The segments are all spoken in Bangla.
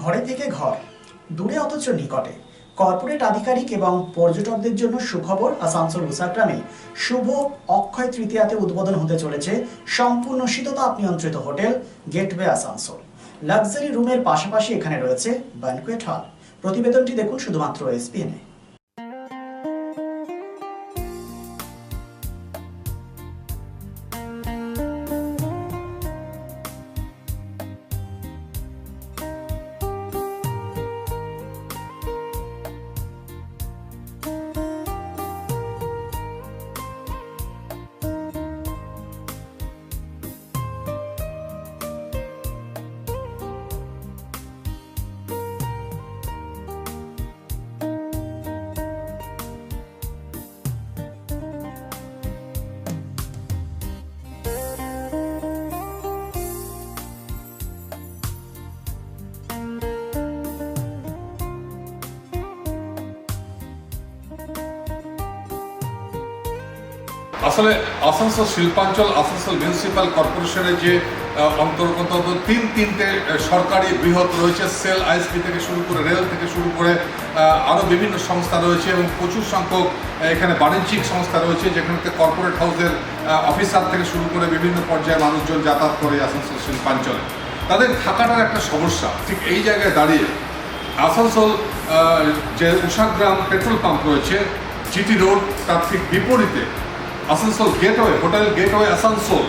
ঘরে থেকে ঘর, দূরে অথচ নিকটে। কর্পোরেট আধিকারিক এবং পর্যটকদের জন্য সুখবর আসানসোল উসাগ্রামে শুভ অক্ষয় তৃতীয়াতে উদ্বোধন হতে চলেছে সম্পূর্ণ শীততাপ নিয়ন্ত্রিত হোটেল গেটওয়ে আসানসোল। লাক্সারি রুমের পাশাপাশি এখানে রয়েছে ব্যানকুয়েট হল। প্রতিবেদনটি দেখুন শুধুমাত্র এসপিএনে আসলে আসানসোল শিল্পাঞ্চল, আসানসোল মিউনিসিপ্যাল কর্পোরেশনের যে অন্তর্গত তিন তিনটে সরকারি বৃহৎ রয়েছে, সেল আইএসপি থেকে শুরু করে, রেল থেকে শুরু করে আরও বিভিন্ন সংস্থা রয়েছে এবং প্রচুর সংখ্যক এখানে বাণিজ্যিক সংস্থা রয়েছে, যেখানে কর্পোরেট হাউসের অফিসার থেকে শুরু করে বিভিন্ন পর্যায়ে মানুষজন যাতায়াত করে আসানসোল শিল্পাঞ্চলে। তাদের থাকাটার একটা সমস্যা, ঠিক এই জায়গায় দাঁড়িয়ে আসানসোল যে উষাগ্রাম পেট্রোল পাম্প রয়েছে জিটি রোড তার ঠিক বিপরীতে Asansol Gateway hotel Gateway Asansol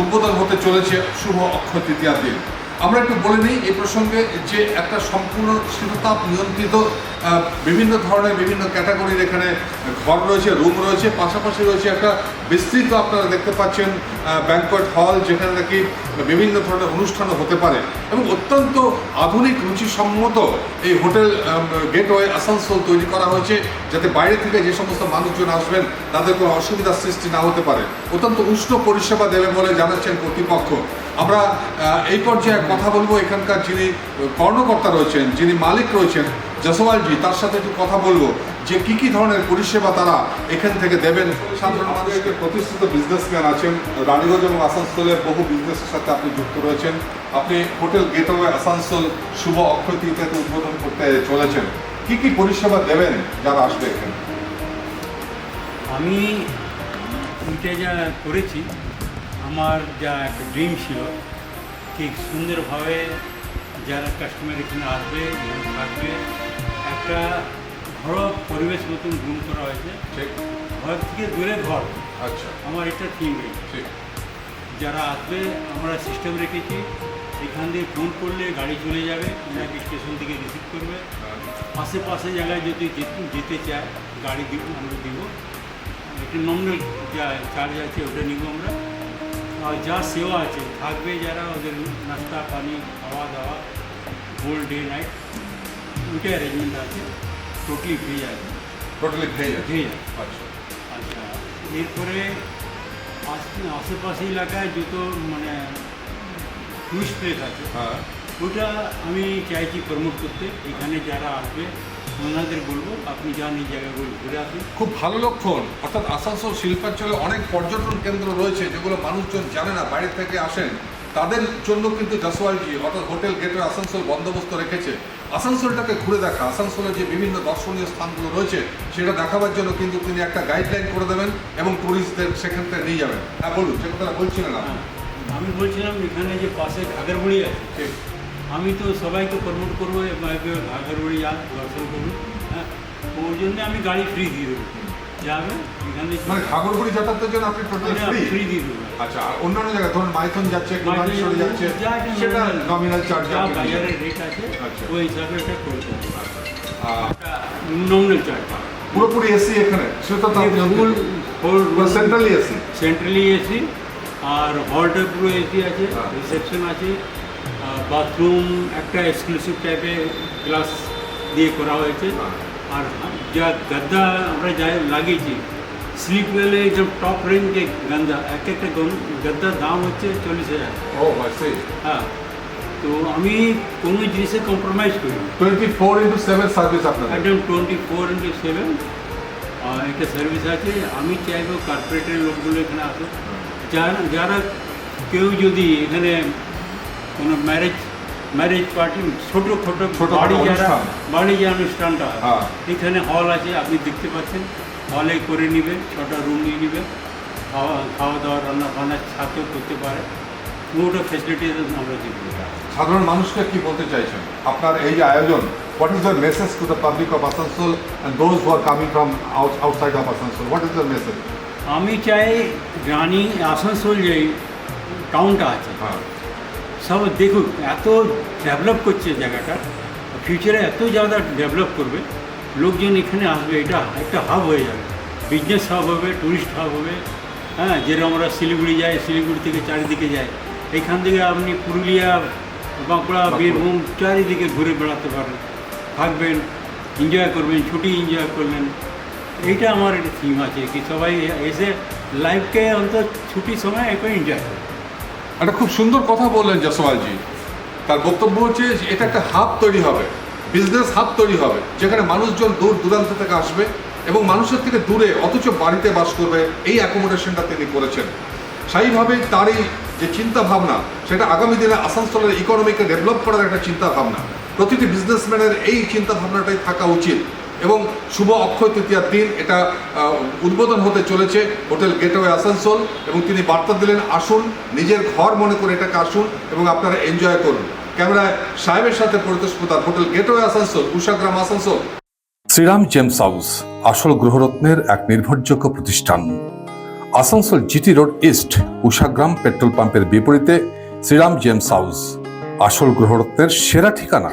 উদ্বোধন হতে চলেছে শুভ অক্ষয় তৃতীয়ার দিন। আমরা একটু বলে নিই, এই প্রসঙ্গে যে একটা সম্পূর্ণ শীততাপ নিয়ন্ত্রিত বিভিন্ন ধরনের বিভিন্ন ক্যাটাগরির এখানে ঘর রয়েছে, রুম রয়েছে, পাশাপাশি রয়েছে একটা বিস্তৃত আপনারা দেখতে পাচ্ছেন ব্যাংকোয়েট হল যেখানে নাকি বিভিন্ন ধরনের অনুষ্ঠানও হতে পারে। এবং অত্যন্ত আধুনিক, রুচিসম্মত এই হোটেল গেটওয়ে আসানসোল তৈরি করা হয়েছে, যাতে বাইরে থেকে যে সমস্ত মানুষজন আসবেন, তাদের কোনো অসুবিধার সৃষ্টি না হতে পারে। অত্যন্ত উষ্ণ পরিষেবা দেবে বলে জানাচ্ছেন কর্তৃপক্ষ। আমরা এই পর্যায়ে কথা বলব এখানকার যিনি কর্মকর্তা রয়েছেন, যিনি মালিক রয়েছেন জসওয়ালজি তার সাথে একটু কথা বলব যে কি কি ধরনের পরিষেবা তারা এখান থেকে দেবেন। সাধারণ মানুষকে প্রতিষ্ঠিত বিজনেসম্যান আছেন, রানীগঞ্জ এবং আসানসোলের বহু বিজনেসের সাথে আপনি যুক্ত রয়েছেন। আপনি হোটেল গেটওয়ে আসানসোল শুভ অক্ষয় তৃতীয়তে উদ্বোধন করতে চলেছেন। কি কি পরিষেবা দেবেন যারা আসবে এখানে? আমি করেছি আমার যা একটা ড্রিম ছিল ঠিক সুন্দরভাবে যারা কাস্টমার এখানে আসবে থাকবে একটা ঘরোয়া পরিবেশ মতন রুম করা হয়েছে। ঠিক। ঘর থেকে দূরে ঘর। আচ্ছা। আমার এটা থিম রয়েছে ঠিক। যারা আসবে আমরা সিস্টেম রেখেছি। এখান দিয়ে ফোন করলে গাড়ি চলে যাবে ওনাকে স্টেশন থেকে রিসিভ করবে। আশেপাশে জায়গায় যদি যেতে- যেতে চায় গাড়ি দিব আমরা দিব। একটা নর্মাল যা চার্জ আছে ওটা নিব আমরা। যা সেবা আছে থাকবে যারা ওদের নাস্তা পানি খাওয়া দাওয়া হোল ডে নাইট ওইটাই অ্যারেঞ্জমেন্ট আছে টোটালি ফ্রি আছে টোটালি ভেজ ফ্রি আচ্ছা আচ্ছা এরপরে আশ- আশেপাশে এলাকায় যত মানে টুরিস্ট প্লেস আছে হ্যাঁ ওটা আমি চাইছি প্রমোট করতে এখানে যারা আসবে ওনাদের বলব আপনি যান এই জায়গাগুলো ঘুরে আসুন। খুব ভালো লক্ষণ অর্থাৎ আসানসোল শিল্পাঞ্চলে অনেক পর্যটন কেন্দ্র রয়েছে যেগুলো মানুষজন জানে না বাইরে থেকে আসেন। তাদের জন্য কিন্তু জাসওয়ালজি অর্থাৎ হোটেল গেটওয়ে আসানসোল বন্দোবস্ত রেখেছে। আসানসোলটাকে ঘুরে দেখা আসানসোলের যে বিভিন্ন দর্শনীয় স্থানগুলো রয়েছে সেটা দেখাবার জন্য কিন্তু তিনি একটা গাইডলাইন করে দেবেন এবং ট্যুরিস্টদের সেখান থেকে নিয়ে যাবেন। হ্যাঁ বলুন যে কথাটা বলছিলেন হ্যাঁ, আমি বলছিলাম এখানে যে পাশে ঘাগরবড়ি আছে আমি তো সবাইকে প্রমোট করব ঘাগরবড়ি যান দর্শন করুন হ্যাঁ? ওই জন্য আমি গাড়ি ফ্রি দিয়ে দেবো। যাবে এখানে মানে যাতায়াতের জন্য আপনি টোটাল ফ্রি ফ্রি দিয়ে দেবো। আচ্ছা আর অন্যান্য জায়গায় ধরুন মাইথন যাচ্ছে কুমারীশ্বরী যাচ্ছে যা যা সেটা nominal- নমিনাল চার্জ যা বাজারের রেট আছে আচ্ছা। ওই হিসাবে এটা করতে হবে। আহ, নমিনাল চার্জ পুরোপুরি এসি এখানে? সেটা তো full full centrally AC centrally AC আর হলটা পুরো এসি আছে হ্যাঁ। রিসেপশন আছে বাথরুম একটা এক্সক্লুসিভ টাইপের গ্লাস দিয়ে করা হয়েছে। হ্যাঁ। আর যা গাদ্দা আমরা যা লাগিয়েছি স্লিপ ওয়েলে একদম টপ রেঞ্জ যে গান্দা এক একটা গাদ্দার দাম হচ্ছে চল্লিশ হাজার। ও হ্যাঁ তো আমি কোনো জিনিসে কম্প্রোমাইজ করি না। 24 ইনটু 7 সার্ভিস আপনাদের? একদম টোয়েন্টি ফোর ইন্টু সেভেন একটা সার্ভিস আছে। আমি চাইব কর্পোরেটের লোকগুলো এখানে আসুক। যারা যারা কেউ যদি এখানে কোনো ম্যারেজ ম্যারেজ পার্টি ছোট ছোট ছোট বাড়ি যারা বাড়ি যে অনুষ্ঠানটা হয়। এখানে হল আছে আপনি দেখতে পাচ্ছেন। হলে করে নেবে ছটা রুম নিয়ে নেবে। খাওয়া খাওয়া দাওয়া রান্না বান্না সাথেও করতে পারে। পুরোটা ফেসিলিটি আমরা দিব। সাধারণ মানুষকে কি বলতে চাইছেন? আপনার এই যে আয়োজন what is the message to the public of Asansol and those who are coming from outside of Asansol what is the message আমি চাই রানী আসানসোল যে টাউনটা আছে হ্যাঁ। সব দেখুক এত ডেভেলপ করছে জায়গাটা ফিউচারে এত জায়গা ডেভেলপ করবে লোকজন এখানে আসবে এটা একটা হাব হয়ে যাবে। বিজনেস হাব হবে ট্যুরিস্ট হাব হবে হ্যাঁ যেরকম আমরা শিলিগুড়ি যাই শিলিগুড়ি থেকে চারিদিকে যাই এখান থেকে আপনি পুরুলিয়া বাঁকুড়া বীরভূম চারিদিকে ঘুরে বেড়াতে পারেন থাকবেন এনজয় করবেন ছুটি এনজয় করলেন। এইটা আমার একটা থিম আছে কি সবাই এসে লাইফকে অন্তত ছুটির সময় একটু এনজয় করবে একটা খুব সুন্দর কথা বললেন জসওয়ালজি। তার বক্তব্য হচ্ছে যে এটা একটা হাব তৈরি হবে বিজনেস হাব তৈরি হবে, যেখানে মানুষজন দূর দূরান্ত থেকে আসবে এবং মানুষের থেকে দূরে অথচ বাড়িতে বাস করবে, এই অ্যাকোমোডেশনটা তিনি করেছেন। স্থায়ীভাবে তারই যে চিন্তা ভাবনা সেটা আগামী দিনে আসানসোলের ইকোনমিকে ডেভেলপ করার একটা চিন্তা ভাবনা প্রতিটি বিজনেসম্যানের এই চিন্তা ভাবনাটাই থাকা উচিত। এবং শুভ অক্ষয় তৃতীয়ার দিন এটা উদ্বোধন হতে চলেছে হোটেল গেটওয়ে আসানসোল এবং তিনি বার্তা দিলেন, আসুন, নিজের ঘর মনে করে এটাকে আসুন এবং আপনারা এনজয় করুন। ক্যামেরায় সাহেবের সাথে Paritosh hotel Gateway Asansol Ushagram Asansol. Shriram Gems House, আসল গ্রহরত্নের এক নির্ভরযোগ্য প্রতিষ্ঠান। Asansol GT road east Ushagram petrol পাম্পের বিপরীতে শ্রীরাম জেমস হাউস, আসল গ্রহরত্নের সেরা ঠিকানা।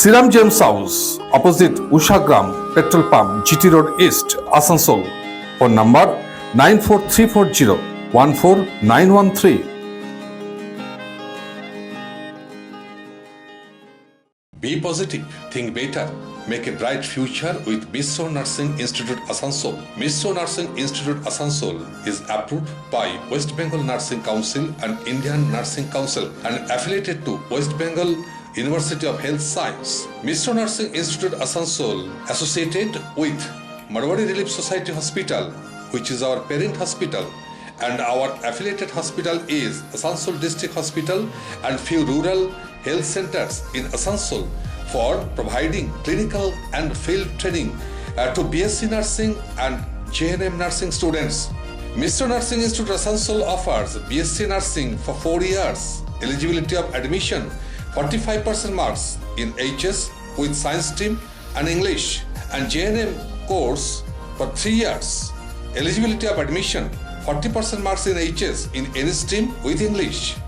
Shriram Gems House opposite Ushagram petrol pump GT road east Asansol phone number nine four three four zero one four nine one three think better, make a bright future with Misso Nursing Institute Asansol. Misso Nursing Institute Asansol is approved by West Bengal Nursing Council and Indian Nursing Council and affiliated to West Bengal University of Health Science. Misso Nursing Institute Asansol associated with Marwari Relief Society Hospital, which is our parent hospital and our affiliated hospital is Asansol District Hospital and few rural health centers in Asansol for providing clinical and field training uh, to BSc nursing and JNM nursing students. Mr. Nursing Institute Asansol offers BSc nursing for 4 years. Eligibility of admission 45% marks in HS with science stream and English and JNM course for 3 years. Eligibility of admission 40% marks in HS in any stream with English.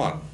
one.